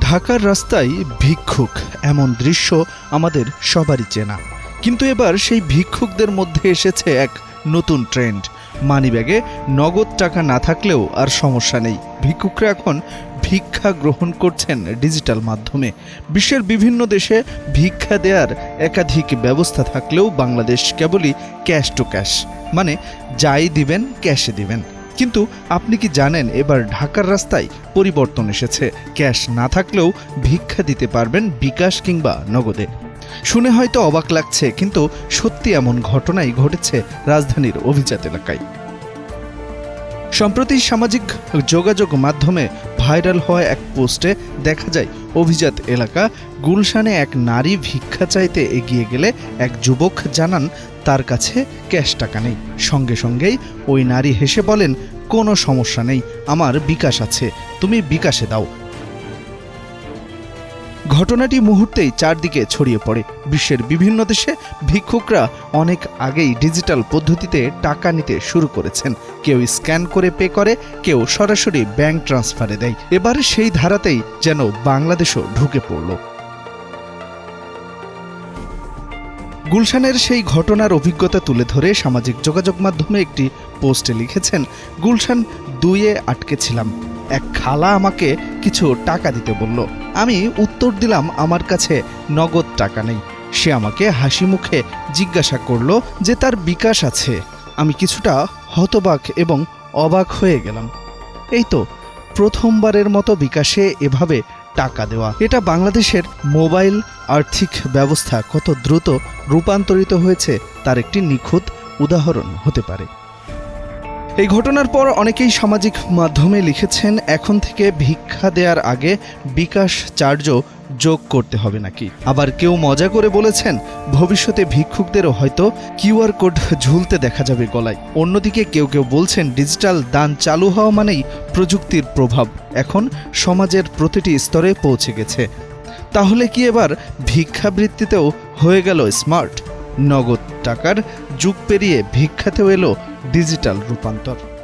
ঢাকার রাস্তায় ভিক্ষুক এমন দৃশ্য আমাদের সবারই চেনা। কিন্তু এবার সেই ভিক্ষুকদের মধ্যে এসেছে এক নতুন ট্রেন্ড মানিব্যাগে নগদ টাকা না থাকলেও আর সমস্যা নেই। ভিক্ষুকরা এখন ভিক্ষা গ্রহণ করছেন ডিজিটাল মাধ্যমে। বিশ্বের বিভিন্ন দেশে ভিক্ষা দেওয়ার একাধিক ব্যবস্থা থাকলেও বাংলাদেশ কেবলই ক্যাশ টু ক্যাশ মানে যাই দিবেন ক্যাশে দিবেন। কিন্তু আপনি কি জানেন এবার ঢাকার রাস্তায় পরিবর্তন এসেছে? ক্যাশ না থাকলেও ভিক্ষা দিতে পারবেন বিকাশ কিংবা নগদে। শুনে হয়তো অবাক লাগছে, কিন্তু সত্যি এমন ঘটনাই ঘটেছে রাজধানীর অভিজাত এলাকায়। সম্প্রতি সামাজিক যোগাযোগ মাধ্যমে ভাইরাল হওয়া এক পোস্টে দেখা যায়, অভিজাত এলাকা গুলশানে এক নারী ভিক্ষা চাইতে এগিয়ে গেলে এক যুবক জানান, তার কাছে ক্যাশ টাকা নেই। সঙ্গে সঙ্গেই ওই নারী হেসে বলেন, কোনো সমস্যা নেই, আমার বিকাশ আছে, তুমি বিকাশে দাও। ঘটনাটি মুহূর্তেই চারদিকে ছড়িয়ে পড়ে। বিশ্বের বিভিন্ন দেশে ভিক্ষুকরা অনেক আগেই ডিজিটাল পদ্ধতিতে টাকা নিতে শুরু করেছেন। কেউ স্ক্যান করে পে করে, কেউ সরাসরি ব্যাংক ট্রান্সফারে দেয়। এবার সেই ধারাতেই যেন বাংলাদেশও ঢুকে পড়ল। গুলশানের সেই ঘটনার অভিজ্ঞতা তুলে ধরে সামাজিক যোগাযোগ মাধ্যমে একটি পোস্টে লিখেছেন, গুলশান দুইয়ে আটকে ছিলাম। এক খালা আমাকে কিছু টাকা দিতে বলল। আমি উত্তর দিলাম, আমার কাছে নগদ টাকা নেই। সে আমাকে হাসি মুখে জিজ্ঞাসা করল যে তার বিকাশ আছে। আমি কিছুটা হতবাক এবং অবাক হয়ে গেলাম। এই তো, প্রথমবারের মতো বিকাশে এভাবে টাকা দেওয়া। এটা বাংলাদেশের মোবাইল আর্থিক ব্যবস্থা কত দ্রুত রূপান্তরিত হয়েছে তার একটি নিখুঁত উদাহরণ হতে পারে। এই ঘটনার পর অনেকেই সামাজিক মাধ্যমে লিখেছেন, এখন থেকে ভিক্ষা দেওয়ার আগে বিকাশ চার্জও যোগ করতে হবে নাকি? আবার কেউ মজা করে বলেছেন, ভবিষ্যতে ভিক্ষুকদেরও হয়তো কিউআর কোড ঝুলতে দেখা যাবে গলায়। অন্যদিকে কেউ কেউ বলছেন, ডিজিটাল দান চালু হওয়া মানেই প্রযুক্তির প্রভাব। এখন সমাজের প্রতিটি স্তরে পৌঁছে গেছে। তাহলে কি এবার ভিক্ষাবৃত্তিতেও হয়ে গেল স্মার্ট? নগদ টাকার যুগ পেরিয়ে ভিক্ষাতেও এলো ডিজিটাল রূপান্তর।